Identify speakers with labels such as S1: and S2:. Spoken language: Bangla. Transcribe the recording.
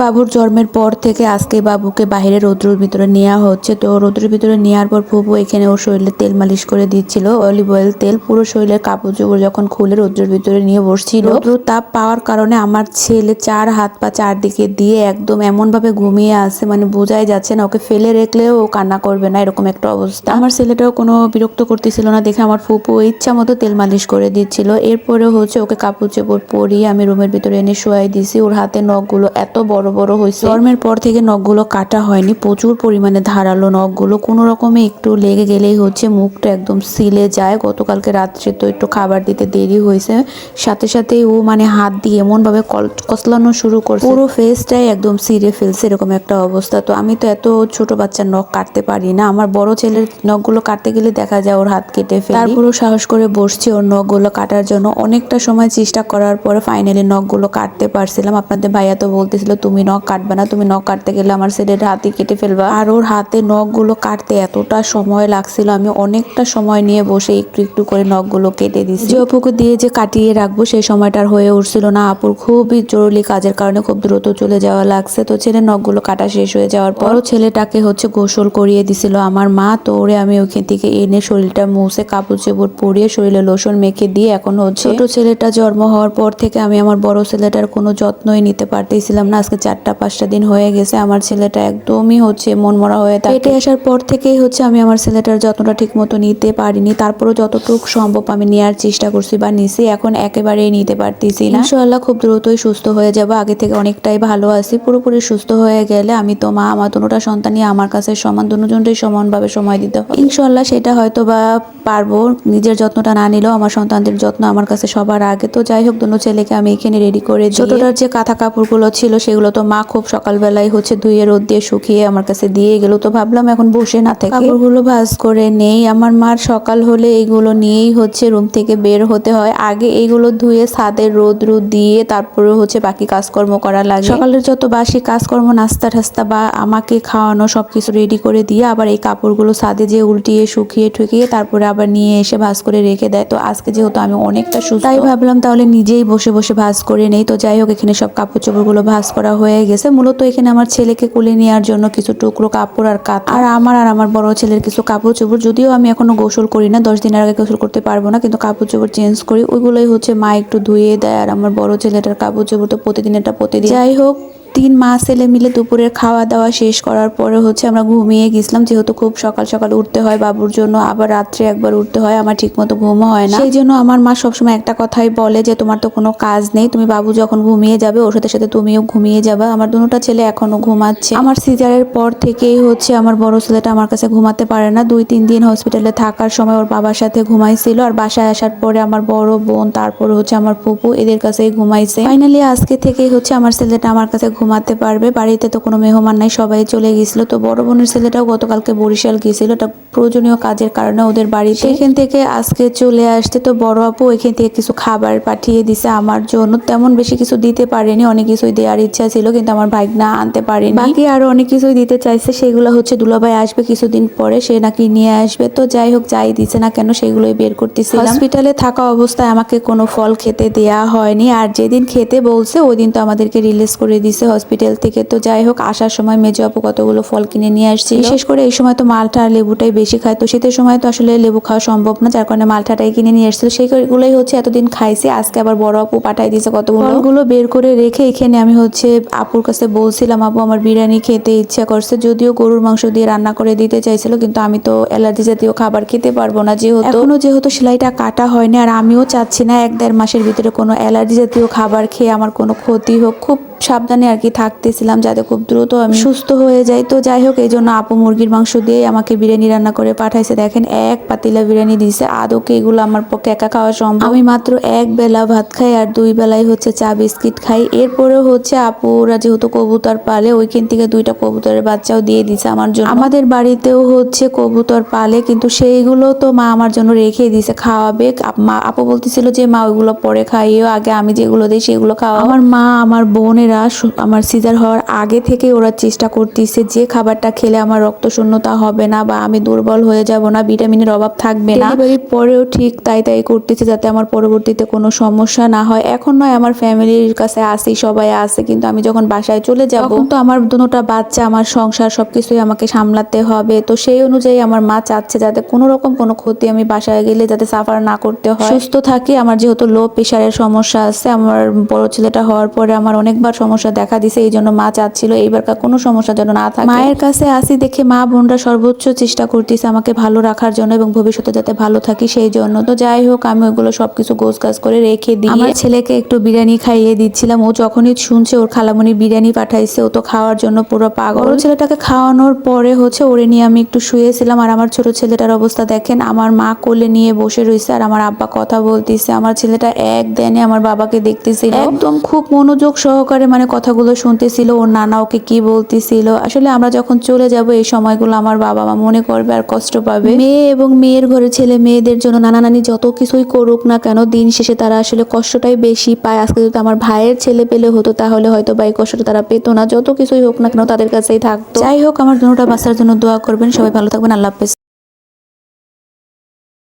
S1: বাবুর জন্মের পর থেকে আজকে বাবুকে বাইরে রৌদ্রের ভিতরে নেওয়া হচ্ছে। তো রৌদ্রের ভিতরে নেওয়ার পর ফুপু এখানে ওর শরীরে তেল মালিশ করে দিচ্ছিল। অলিভ অয়েল তেল, পুরো শরীরের কাপড় চোপড় যখন খুলে রৌদ্রের ভিতরে নিয়ে বসছিল। রৌদ্র তাপ পাওয়ার কারণে আমার ছেলে চার হাত পা চারদিকে দিয়ে একদম এমন ভাবে ঘুমিয়ে আছে মানে বোঝাই যাচ্ছে না, ওকে ফেলে রেখলেও ও কান্না করবে না, এরকম একটা অবস্থা। আমার ছেলেটাও কোনো বিরক্ত করতেছিল না, দেখে আমার ফুপু ইচ্ছা মতো তেল মালিশ করে দিচ্ছিল। এরপরে হচ্ছে ওকে কাপড় চোপড় পরিয়ে আমি রুমের ভিতরে এনে শোয়াই দিছি। ওর হাতে নখগুলো এত বড় বড় হয়েছে জন্মের পর থেকে নখগুলো কাটা হয়নি প্রচুর পরিমাণে ধারালো নখগুলো। কোনো রকমে একটু লেগে গেলেই হচ্ছে মুখটা একদম সিলে যায়। গতকালকে রাত্রে তো একটু খাবার দিতে দেরি হয়েছে। সাথে সাথে ও মানে হাত দিয়ে এমন ভাবে কল- কসলানো শুরু করছে। পুরো ফেসটাই একদম সিরে ফেলছে এরকম একটা অবস্থা। তো আমি তো এত ছোট বাচ্চার নখ কাটতে পারি না। আমার বড় ছেলের নখগুলো কাটতে গেলে দেখা যায় ওর হাত কেটে ফেলি। তারপরও সাহস করে বসছি ওর নখগুলো কাটার জন্য। অনেকটা সময় চেষ্টা করার পরে ফাইনালি নখগুলো কাটতে পারছিলাম। আপনাদের ভাইয়া তো বলতেছিল তুমি নখ কাটবে না, তুমি নখ কাটতে গেলে আমার ছেলের হাতই কেটে ফেলবা। আর ওর হাতে নখগুলো কাটতে এতটা সময় লাগছিল, আমি অনেকটা সময় নিয়ে বসে একটু একটু করে নখগুলো কেটে দিচ্ছি যে অপুকে দিয়ে যে কাটিয়ে রাখব, সেই সময়টা আর হয়ে উঠছিল না। আপুর খুবই জরুরি কাজের কারণে খুব দ্রুত চলে যাওয়া লাগছে। তো ছেলের নখগুলো কাটা শেষ হয়ে যাওয়ার পর ছেলেটাকে হচ্ছে গোসল করিয়ে দিছিল। আমার মা তো ওরে আমি ওখান থেকে এনে শরীরটা মুছে, কাপড় চোপড় পরিয়ে, শরীরে লোশন মেখে দিয়ে এখন হচ্ছে ছোট ছেলেটা জন্ম হওয়ার পর থেকে আমি আমার বড় ছেলেটার কোনো যত্নই নিতে পারতেছিলাম না। আজকে চারটা পাঁচটা দিন হয়ে গেছে আমার ছেলেটা একদমই হচ্ছে মন মরা হয়ে থাকে। পেটে আসার পর থেকেই হচ্ছে আমি আমার ছেলেটার যত্নটা ঠিক মতো নিতে পারিনি। তারপরও যতটুকু সম্ভব আমি নেওয়ার চেষ্টা করছি বা নিছি এখন একেবারেই নিতে পারতেছি না। ইনশাআল্লাহ খুব দ্রুতই সুস্থ হয়ে যাব। আগে থেকে অনেকটাই ভালো আছি। পুরোপুরি সুস্থ হয়ে গেলে আমি তো মা আমার দুটোটা সন্তানই আমার কাছে সমান দুজনটাই সমানভাবে সময় দিতে হবে। ইনশাল্লাহ সেটা হয়তো বা পারব। নিজের যত্নটা না নিলেও আমার সন্তানদের যত্ন আমার কাছে সবার আগে। তো যাই হোক দুনো ছেলেকে আমি এখানে রেডি করে। ছোটটার যে কাঁথা কাপড়গুলো ছিল সেগুলো তো মা, খুব সকালবেলায় হচ্ছে ধুয়ে রোদ দিয়ে শুকিয়ে আমার কাছে দিয়ে গেল। তো ভাবলাম এখন বসে না থেকে কাপড়গুলো ভাঁজ করে নেই। আমার মার সকাল হলে এইগুলো নিয়েই হচ্ছে রুম থেকে বের হতে হয়। আগে এইগুলো ধুয়ে ছাদে রোদ রোদ দিয়ে তারপরে হচ্ছে বাকি কাজকর্ম করা লাগে। সকালের যত বাসি কাজকর্ম, নাস্তা টাস্তা বা আমাকে খাওয়ানো সব কিছু রেডি করে দিয়ে আবার এই কাপড়গুলো ছাদে যে উল্টিয়ে, শুকিয়ে, ঠুকিয়ে তারপরে আবার নিয়ে এসে ভাঁজ করে রেখে দেয়। তো আজকে যেহেতু আমি অনেকটা সুস্থ, তাই ভাবলাম তাহলে নিজেই বসে বসে ভাঁজ করে নেই। তো যাই হোক, এখানে সব কাপড় চোপড়গুলো ভাজ করা হয়ে গেছে। মূলত এখানে আমার ছেলেকে কুলে নেওয়ার জন্য কিছু টুকরো কাপড় আর কাত আর আমার আর আমার বড় ছেলের কিছু কাপড় চোপড় যদিও আমি এখনও গোসল করি না, দশ দিনের আগে গোসল করতে পারব না, কিন্তু কাপড় চোপড় চেঞ্জ করি। ওইগুলোই হচ্ছে মা একটু ধুয়ে দেয়, আর আমার বড় ছেলেটার কাপড় চোপড় তো প্রতিদিন এটা প্রতিদিন। যাই হোক তিন মা ছেলে মিলে দুপুরের খাওয়া দাওয়া শেষ করার পরে হচ্ছে আমরা ঘুমিয়ে গেছিলাম। যেহেতু খুব সকাল সকাল উঠতে হয় বাবুর জন্য, আবার রাত্রে একবার উঠতে হয়, আমার ঠিক মতো ঘুমও হয় না। সেই জন্য আমার মা সবসময় একটা কথাই বলে যে, তোমার তো কোনো কাজ নেই, তুমি বাবু যখন ঘুমিয়ে যাবে, ওর সাথে সাথে তুমিও ঘুমিয়ে যাবে। আমার দুটোটা ছেলে এখনও ঘুমাচ্ছে। আমার সিজারের পর থেকেই হচ্ছে আমার বড় ছেলেটা আমার কাছে ঘুমাতে পারে না। দুই, তিন দিন হসপিটালে থাকার সময় ওর বাবার সাথে ঘুমাইছিল, আর বাসায় আসার পরে আমার বড় বোন, তারপর হচ্ছে আমার ফুপু, এদের কাছেই ঘুমাইছে। ফাইনালি আজকে থেকেই হচ্ছে আমার ছেলেটা আমার কাছে ঘুমাতে পারবে। বাড়িতে তো কোনো মেহমান নাই, সবাই চলে গেছিল। তো বড় বোনের ছেলেটাও গতকালকে বরিশাল গিয়েছিল। এটা প্রয়োজনীয় কাজের কারণে ওদের বাড়িতে। এখান থেকে আজকে চলে আসতে তো বড় আপু এখান থেকে কিছু খাবার পাঠিয়ে দিছে আমার জন্য। তেমন বেশি কিছু দিতে পারেনি, অনেক কিছুই দেওয়ার ইচ্ছা ছিল, কিন্তু আমার ভাই না আনতে পারেনি। বাকি আরও অনেক কিছুই দিতে চাইছে, সেগুলো হচ্ছে দুলাভাই আসবে কিছুদিন পরে, সে নাকি নিয়ে আসবে। তো যাই হোক, যাই দিছে না কেন সেগুলোই বের করতেছিলাম। হসপিটালে থাকা অবস্থায় আমাকে কোনো ফল খেতে দেয়া হয়নি, আর যেদিন খেতে বলছে, ওই দিন তো আমাদেরকে রিলিজ করে দিছে হসপিটাল থেকে। তো যাই হোক, আসার সময় মেজো আপু কতগুলো ফল কিনে নিয়ে আসছি বিশেষ করে এই সময় তো মালটা আর লেবুটাই বেশি খায়। তো শীতের সময় তো আসলে লেবু খাওয়া সম্ভব না, যার কারণে মালটাটাই কিনে নিয়ে আসছিল। সেইগুলোই হচ্ছে এতদিন খাইছি, আজকে আবার বড় আপু পাঠাই দিয়েছে কতগুলো। ফলগুলো বের করে রেখে এখানে আমি হচ্ছে আপুর কাছে বলছিলাম, আপু, আমার বিরিয়ানি খেতে ইচ্ছা করছে। যদিও গরুর মাংস দিয়ে রান্না করে দিতে চাইছিল, কিন্তু আমি তো অ্যালার্জি জাতীয় খাবার খেতে পারব না যেহেতু। এখনও যেহেতু সেলাইটা কাটা হয়নি, আর আমিও চাচ্ছি না এক দেড় মাসের ভিতরে কোনো অ্যালার্জি জাতীয় খাবার খেয়ে আমার কোনো ক্ষতি হোক। খুব সাবধানে আর কি থাকতেছিলাম যাতে খুব দ্রুত আমি সুস্থ হয়ে যাই। তো যাই হোক, এই জন্য আপু মুরগির মাংস দিয়ে আমাকে বিরিয়ানি রান্না করে পাঠাইছে। দেখেন, এক পাতিলা বিরিয়ানি দিয়েছে আদৌকে এগুলো আমার পক্ষে একা খাওয়া সম্ভব। আমি মাত্র এক বেলা ভাত খাই আর দুই বেলায় হচ্ছে চা, বিস্কিট খাই। এরপরে হচ্ছে আপুরা যেহেতু কবুতর পালে, ওইখান থেকে দুইটা কবুতরের বাচ্চাও দিয়ে দিছে আমার জন্য। আমাদের বাড়িতেও হচ্ছে কবুতর পালে, কিন্তু সেইগুলো তো মা আমার জন্য রেখে দিছে। খাওয়াবে। মা, আপু বলতেছিল যে, মা, ওইগুলো পরে খাইও। আগে আমি যেগুলো দিই, সেগুলো খাওয়া আমার মা, আমার বোনের মেয়েরা আমার সিজার হওয়ার আগে থেকে ওরা চেষ্টা করতেছে যে খাবারটা খেলে আমার রক্ত শূন্যতা হবে না বা আমি দুর্বল হয়ে যাব না ভিটামিনের অভাব থাকবে না। পরেও ঠিক তাই তাই করতেছে যাতে আমার পরবর্তীতে কোনো সমস্যা না হয়। এখন নয় আমার ফ্যামিলির কাছে আসি সবাই আসে কিন্তু আমি যখন বাসায় চলে যাব তখন তো আমার দুটোটা বাচ্চা আমার সংসার সবকিছুই আমাকে সামলাতে হবে। তো সেই অনুযায়ী আমার মা চাচ্ছে যাতে কোনো রকম কোনো ক্ষতি আমি বাসায় গেলে যাতে সাফার না করতে হয়। সুস্থ থাকি আমার যেহেতু লো প্রেশারের সমস্যা আছে আমার বড় ছেলেটা হওয়ার পরে আমার অনেকবার সমস্যা দেখা দিছে এই জন্য মা চাচ্ছিল এইবারকার কোনো সমস্যা যেন না থাকে। মায়ের কাছে আসি দেখে মা বোনরা সর্বোচ্চ চেষ্টা করতেছে আমাকে ভালো রাখার জন্য এবং ভবিষ্যতে যাতে ভালো থাকি সেই জন্য। তো যাই হোক আমি ওইগুলো সবকিছু গোছ গাছ করে রেখে দিই আমার ছেলেকে একটু বিরিয়ানি খাইয়ে দিচ্ছিলাম। ও যখনই শুনছে ওর খালামণি বিরিয়ানি পাঠাইছে ও তো খাওয়ার জন্য পুরো পাগল। ওর ছেলেটাকে খাওয়ানোর পরে হচ্ছে ওরে নিয়ে আমি একটু শুয়েছিলাম। আর আমার ছোট ছেলেটার অবস্থা দেখেন আমার মা কোলে নিয়ে বসে রয়েছে আর আমার আব্বা কথা বলতেছে। আমার ছেলেটা এক দেনে আমার বাবাকে দেখতেছিল। একদম খুব মনোযোগ সহকারে মানে কথাগুলো শুনতেছিল, ওর নানা ওকে কি বলতেছিল। আসলে আমরা যখন চলে যাব এই সময়গুলো আমার বাবা মা মনে করবে আর কষ্ট পাবে। মেয়ে এবং মেয়ের ঘরে ছেলে মেয়েদের জন্য নানা নানি যত কিছুই করুক না কেন, দিন শেষে তারা আসলে কষ্টটাই বেশি পায়। আজকে যদি আমার ভাইয়ের ছেলে পেলে হতো, তাহলে হয়তো বা এই কষ্টটা তারা পেতো না। যত কিছুই হোক না কেন তাদের কাছেই থাকতো। যাই হোক, আমার দুটা বাচ্চার জন্য দোয়া করবেন। সবাই ভালো থাকবেন। আল্লাহ হাফেজ।